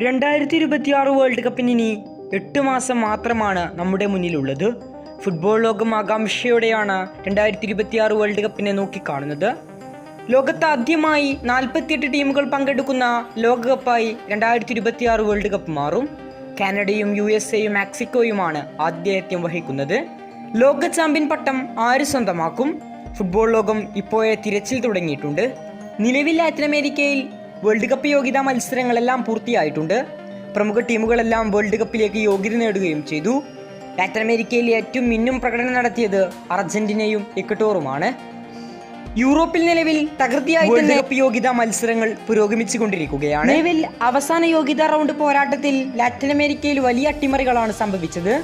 രണ്ടായിരത്തി ഇരുപത്തിയാറ് വേൾഡ് കപ്പിന് ഇനി എട്ട് മാസം മാത്രമാണ് നമ്മുടെ മുന്നിലുള്ളത്. ഫുട്ബോൾ ലോകം ആകാംക്ഷയോടെയാണ് രണ്ടായിരത്തി ഇരുപത്തിയാറ് വേൾഡ് കപ്പിനെ നോക്കിക്കാണുന്നത്. ലോകത്ത് ആദ്യമായി നാൽപ്പത്തിയെട്ട് ടീമുകൾ പങ്കെടുക്കുന്ന ലോകകപ്പായി രണ്ടായിരത്തി ഇരുപത്തിയാറ് വേൾഡ് കപ്പ് മാറും. കാനഡയും യു എസ് എയും മെക്സിക്കോയുമാണ് ആതിഥേയത്വം വഹിക്കുന്നത്. ലോക ചാമ്പ്യൻ പട്ടം ആര് സ്വന്തമാക്കും? ഫുട്ബോൾ ലോകം ഇപ്പോഴേ തിരച്ചിൽ തുടങ്ങിയിട്ടുണ്ട്. നിലവിൽ ലാറ്റിൻ അമേരിക്കയിൽ വേൾഡ് കപ്പ് യോഗ്യതാ മത്സരങ്ങളെല്ലാം പൂർത്തിയായിട്ടുണ്ട്. പ്രമുഖ ടീമുകളെല്ലാം വേൾഡ് കപ്പിലേക്ക് യോഗ്യത നേടുകയും ചെയ്തു. ലാറ്റിൻ അമേരിക്കയിൽ ഏറ്റവും മിന്നും പ്രകടനം നടത്തിയത് അർജന്റീനയും ഇക്വട്ടോറുമാണ്. യൂറോപ്പിൽ നിലവിൽ തകൃതിയായി തന്നെ യോഗ്യതാ മത്സരങ്ങൾ പുരോഗമിച്ചുകൊണ്ടിരിക്കുകയാണ് നിലവിൽ അവസാന യോഗ്യതാ റൗണ്ട് പോരാട്ടത്തിൽ ലാറ്റിൻ അമേരിക്കയിൽ വലിയ അട്ടിമറികളാണ് സംഭവിച്ചത്.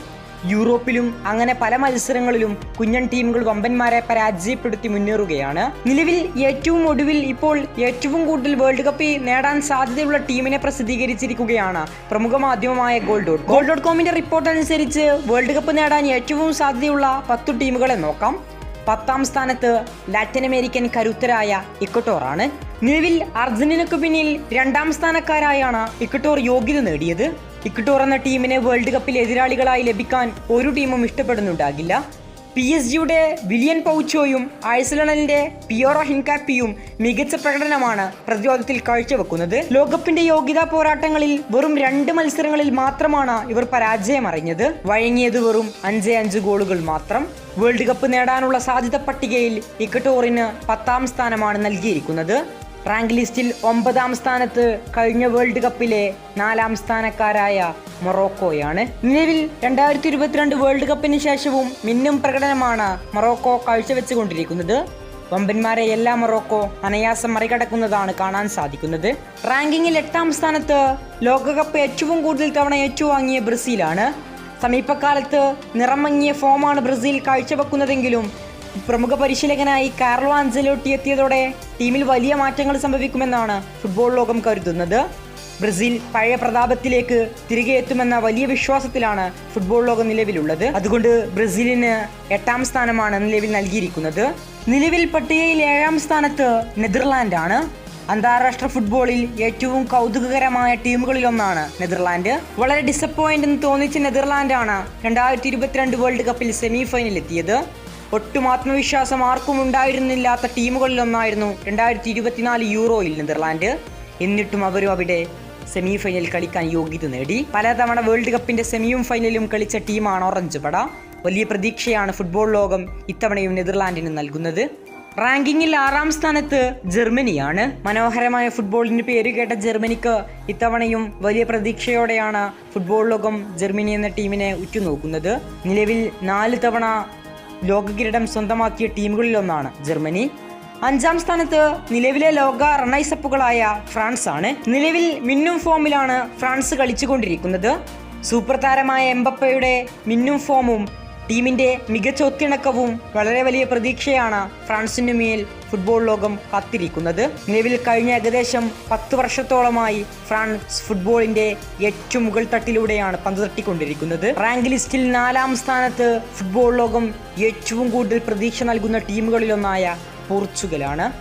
യൂറോപ്പിലും അങ്ങനെ പല മത്സരങ്ങളിലും കുഞ്ഞൻ ടീമുകൾ വമ്പന്മാരെ പരാജയപ്പെടുത്തി മുന്നേറുകയാണ്. നിലവിൽ ഏറ്റവും ഒടുവിൽ ഇപ്പോൾ ഏറ്റവും കൂടുതൽ വേൾഡ് കപ്പ് നേടാൻ സാധ്യതയുള്ള ടീമിനെ പ്രസിദ്ധീകരിച്ചിരിക്കുകയാണ് പ്രമുഖ മാധ്യമമായ ഗോൾ ഡോട്ട് ഗോൾ ഡോട്ട് കോമിന്റെ റിപ്പോർട്ട് അനുസരിച്ച് വേൾഡ് കപ്പ് നേടാൻ ഏറ്റവും സാധ്യതയുള്ള പത്തു ടീമുകളെ നോക്കാം. പത്താം സ്ഥാനത്ത് ലാറ്റിൻ അമേരിക്കൻ കരുത്തരായ ഇക്വട്ടോറാണ് നിലവിൽ അർജന്റീനയ്ക്ക് പിന്നിൽ രണ്ടാം സ്ഥാനക്കാരായാണ് ഇക്വട്ടോർ യോഗ്യത നേടിയത്. ഇക്വട്ടോർ എന്ന ടീമിനെ വേൾഡ് കപ്പിൽ എതിരാളികളായി ലഭിക്കാൻ ഒരു ടീമും ഇഷ്ടപ്പെടുന്നുണ്ടാകില്ല. പി എസ് ജിയുടെ വിലിയൻ പൗച്ചോയും ആഴ്സലണലിന്റെ പിയോറോ ഹിൻകാപ്പിയും മികച്ച പ്രകടനമാണ് പ്രതിരോധത്തിൽ കാഴ്ചവെക്കുന്നത്. ലോകകപ്പിന്റെ യോഗ്യതാ പോരാട്ടങ്ങളിൽ വെറും രണ്ട് മത്സരങ്ങളിൽ മാത്രമാണ് ഇവർ പരാജയമറിഞ്ഞത്. വഴങ്ങിയത് വെറും അഞ്ച് അഞ്ച് ഗോളുകൾ മാത്രം. വേൾഡ് കപ്പ് നേടാനുള്ള സാധ്യത പട്ടികയിൽ ഇക്കട്ടോറിന് പത്താം സ്ഥാനമാണ് നൽകിയിരിക്കുന്നത്. റാങ്ക് ലിസ്റ്റിൽ ഒമ്പതാം സ്ഥാനത്ത് കഴിഞ്ഞ വേൾഡ് കപ്പിലെ നാലാം സ്ഥാനക്കാരായ മൊറോക്കോയാണ്. നിലവിൽ രണ്ടായിരത്തി ഇരുപത്തിരണ്ട് വേൾഡ് കപ്പിന് ശേഷവും മിന്നും പ്രകടനമാണ് മൊറോക്കോ കാഴ്ചവെച്ചുകൊണ്ടിരിക്കുന്നത്. വമ്പന്മാരെ എല്ലാ മൊറോക്കോ അനയാസം മറികടക്കുന്നതാണ് കാണാൻ സാധിക്കുന്നത്. റാങ്കിങ്ങിൽ എട്ടാം സ്ഥാനത്ത് ലോകകപ്പ് ഏറ്റവും കൂടുതൽ തവണ ഏറ്റുവാങ്ങിയ ബ്രസീലാണ്. സമീപകാലത്ത് നിറമങ്ങിയ ഫോമാണ് ബ്രസീൽ കാഴ്ചവെക്കുന്നതെങ്കിലും പ്രമുഖ പരിശീലകനായി കാർലോ ആൻസലോട്ടി എത്തിയതോടെ ടീമിൽ വലിയ മാറ്റങ്ങൾ സംഭവിക്കുമെന്നാണ് ഫുട്ബോൾ ലോകം കരുതുന്നത്. ബ്രസീൽ പഴയ പ്രതാപത്തിലേക്ക് തിരികെ എത്തുമെന്ന വലിയ വിശ്വാസത്തിലാണ് ഫുട്ബോൾ ലോകം നിലവിലുള്ളത്. അതുകൊണ്ട് ബ്രസീലിന് എട്ടാം സ്ഥാനമാണ് നിലവിൽ നൽകിയിരിക്കുന്നത്. നിലവിൽ പട്ടികയിൽ ഏഴാം സ്ഥാനത്ത് ആണ് അന്താരാഷ്ട്ര ഫുട്ബോളിൽ ഏറ്റവും കൗതുകകരമായ ടീമുകളിലൊന്നാണ് നെതർലാൻഡ്. വളരെ ഡിസപ്പോയിന്റ് എന്ന് തോന്നിച്ച നെതർലാൻഡാണ് രണ്ടായിരത്തി ഇരുപത്തിരണ്ട് വേൾഡ് കപ്പിൽ സെമി ഫൈനലിൽ എത്തിയത്. ഒട്ടും ആത്മവിശ്വാസം ആർക്കും ഉണ്ടായിരുന്നില്ലാത്ത ടീമുകളിലൊന്നായിരുന്നു രണ്ടായിരത്തി ഇരുപത്തിനാല് യൂറോയിൽ നെതർലാൻഡ്. എന്നിട്ടും അവരും അവിടെ സെമി ഫൈനൽ കളിക്കാൻ യോഗ്യത നേടി. പലതവണ വേൾഡ് കപ്പിന്റെ സെമിയും ഫൈനലും കളിച്ച ടീമാണ് ഓറഞ്ച് പട. വലിയ പ്രതീക്ഷയാണ് ഫുട്ബോൾ ലോകം ഇത്തവണയും നെതർലാൻഡിന് നൽകുന്നത്. റാങ്കിങ്ങിൽ ആറാം സ്ഥാനത്ത് ജർമ്മനിയാണ്. മനോഹരമായ ഫുട്ബോളിന് പേര് കേട്ട ജർമ്മനിക്ക് ഇത്തവണയും വലിയ പ്രതീക്ഷയോടെയാണ് ഫുട്ബോൾ ലോകം ജർമ്മനി എന്ന ടീമിനെ ഉറ്റുനോക്കുന്നത്. നിലവിൽ നാല് തവണ ലോക കിരീടം സ്വന്തമാക്കിയ ടീമുകളിലൊന്നാണ് ജർമ്മനി. അഞ്ചാം സ്ഥാനത്ത് നിലവിലെ ലോക റണ്ണൈസപ്പുകളായ ഫ്രാൻസ് ആണ് നിലവിൽ മിന്നും ഫോമിലാണ് ഫ്രാൻസ് കളിച്ചുകൊണ്ടിരിക്കുന്നത്. സൂപ്പർ താരമായ എംബപ്പയുടെ മിന്നും ഫോമും ടീമിന്റെ മികച്ച ഒത്തിണക്കവും വളരെ വലിയ പ്രതീക്ഷയാണ് ഫ്രാൻസിന് മേൽ ഫുട്ബോൾ ലോകം കാത്തിരിക്കുന്നത്. നിലവിൽ കഴിഞ്ഞ ഏകദേശം പത്ത് വർഷത്തോളമായി ഫ്രാൻസ് ഫുട്ബോളിന്റെ ഏറ്റവും മുകൾ തട്ടിലൂടെയാണ് പന്ത് തട്ടിക്കൊണ്ടിരിക്കുന്നത്. റാങ്ക് ലിസ്റ്റിൽ നാലാം സ്ഥാനത്ത് ഫുട്ബോൾ ലോകം ഏറ്റവും കൂടുതൽ പ്രതീക്ഷ നൽകുന്ന ടീമുകളിലൊന്നായ പോർച്ചുഗലാണ്.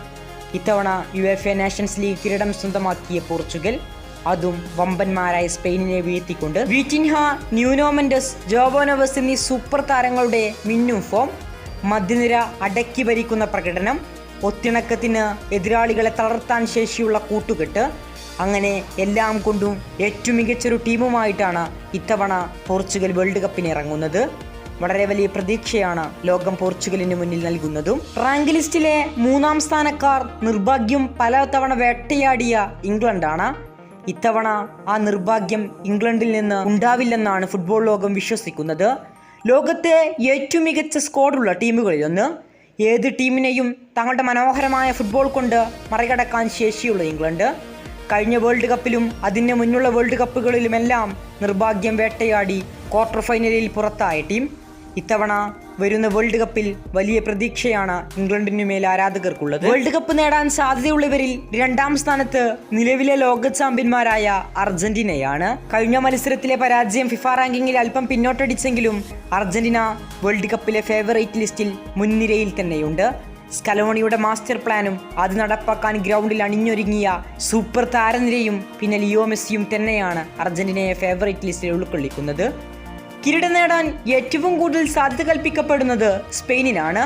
ഇത്തവണ U F A nations league കിരീടം സ്വന്തമാക്കിയ പോർച്ചുഗൽ. അതും വമ്പന്മാരായ സ്പെയിനിനെ വീഴ്ത്തിക്കൊണ്ട്. വിറ്റിൻഹ ന്യൂനോമൻഡസ് ജോബോനോവസ് എന്നീ സൂപ്പർ താരങ്ങളുടെ മിന്നും ഫോം മധ്യനിര അടക്കി ഭരിക്കുന്ന പ്രകടനം ഒത്തിണക്കത്തിന് എതിരാളികളെ തളർത്താൻ ശേഷിയുള്ള കൂട്ടുകെട്ട് അങ്ങനെ എല്ലാം കൊണ്ടും ഏറ്റവും മികച്ചൊരു ടീമുമായിട്ടാണ് ഇത്തവണ പോർച്ചുഗൽ വേൾഡ് കപ്പിന് ഇറങ്ങുന്നത്. വളരെ വലിയ പ്രതീക്ഷയാണ് ലോകം പോർച്ചുഗലിന് മുന്നിൽ നൽകുന്നതും. റാങ്ക് ലിസ്റ്റിലെ മൂന്നാം സ്ഥാനക്കാർ നിർഭാഗ്യം പല തവണ വേട്ടയാടിയ ഇംഗ്ലണ്ടാണ്. ഇത്തവണ ആ നിർഭാഗ്യം ഇംഗ്ലണ്ടിൽ നിന്ന് ഉണ്ടാവില്ലെന്നാണ് ഫുട്ബോൾ ലോകം വിശ്വസിക്കുന്നത്. ലോകത്തെ ഏറ്റവും മികച്ച സ്ക്വാഡുള്ള ടീമുകളിലൊന്ന് ഏത് ടീമിനെയും തങ്ങളുടെ മനോഹരമായ ഫുട്ബോൾ കൊണ്ട് മറികടക്കാൻ ശേഷിയുള്ള ഇംഗ്ലണ്ട്. കഴിഞ്ഞ വേൾഡ് കപ്പിലും അതിന് മുന്നുള്ള വേൾഡ് കപ്പുകളിലുമെല്ലാം നിർഭാഗ്യം വേട്ടയാടി ക്വാർട്ടർ ഫൈനലിൽ പുറത്തായ ടീം ഇത്തവണ വരുന്ന വേൾഡ് കപ്പിൽ വലിയ പ്രതീക്ഷയാണ് ഇംഗ്ലണ്ടിനു മേൽ ആരാധകർക്കുള്ളത്. വേൾഡ് കപ്പ് നേടാൻ സാധ്യതയുള്ളവരിൽ രണ്ടാം സ്ഥാനത്ത് നിലവിലെ ലോക ചാമ്പ്യന്മാരായ അർജന്റീനയാണ്. കഴിഞ്ഞ മത്സരത്തിലെ പരാജയം ഫിഫ റാങ്കിങ്ങിൽ അല്പം പിന്നോട്ടടിച്ചെങ്കിലും അർജന്റീന വേൾഡ് കപ്പിലെ ഫേവറേറ്റ് ലിസ്റ്റിൽ മുൻനിരയിൽ തന്നെയുണ്ട്. സ്കലോണിയുടെ മാസ്റ്റർ പ്ലാനും അത് നടപ്പാക്കാൻ ഗ്രൗണ്ടിൽ അണിഞ്ഞൊരുങ്ങിയ സൂപ്പർ താരനിരയും പിന്നെ ലിയോ മെസ്സിയും തന്നെയാണ് അർജന്റീനയെ ഫേവറേറ്റ് ലിസ്റ്റിൽ ഉൾക്കൊള്ളിക്കുന്നത്. കിരീടം നേടാൻ ഏറ്റവും കൂടുതൽ സാധ്യത കൽപ്പിക്കപ്പെടുന്നത് സ്പെയിനിനാണ്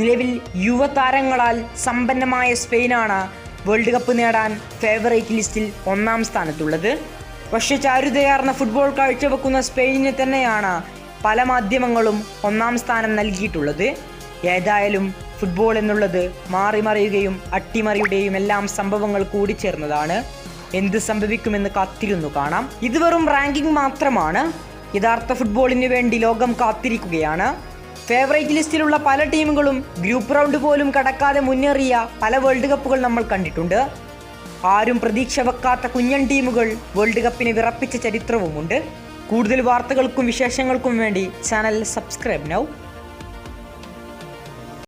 നിലവിൽ യുവതാരങ്ങളാൽ സമ്പന്നമായ സ്പെയിനാണ് വേൾഡ് കപ്പ് നേടാൻ ഫേവറേറ്റ് ലിസ്റ്റിൽ ഒന്നാം സ്ഥാനത്തുള്ളത്. പക്ഷേ ചാരുതയാർന്ന ഫുട്ബോൾ കാഴ്ചവെക്കുന്ന സ്പെയിനിന് തന്നെയാണ് പല മാധ്യമങ്ങളും ഒന്നാം സ്ഥാനം നൽകിയിട്ടുള്ളത്. ഏതായാലും ഫുട്ബോൾ എന്നുള്ളത് മാറിമറിയുകയും അട്ടിമറിയുടെയും എല്ലാം സംഭവങ്ങൾ കൂടിച്ചേർന്നതാണ് എന്ത് സംഭവിക്കുമെന്ന് കാത്തിരുന്നു കാണാം. ഇത് വെറും റാങ്കിംഗ് മാത്രമാണ്. യഥാർത്ഥ ഫുട്ബോളിന് വേണ്ടി ലോകം കാത്തിരിക്കുകയാണ്. ഫേവറേറ്റ് ലിസ്റ്റിലുള്ള പല ടീമുകളും ഗ്രൂപ്പ് റൗണ്ട് പോലും കടക്കാതെ മുന്നേറിയ പല വേൾഡ് കപ്പുകൾ നമ്മൾ കണ്ടിട്ടുണ്ട്. ആരും പ്രതീക്ഷ വെക്കാത്ത കുഞ്ഞൻ ടീമുകൾ വേൾഡ് കപ്പിനെ വിറപ്പിച്ച ചരിത്രവുമുണ്ട്. കൂടുതൽ വാർത്തകൾക്കും വിശേഷങ്ങൾക്കും വേണ്ടി ചാനൽ സബ്സ്ക്രൈബ് നൗ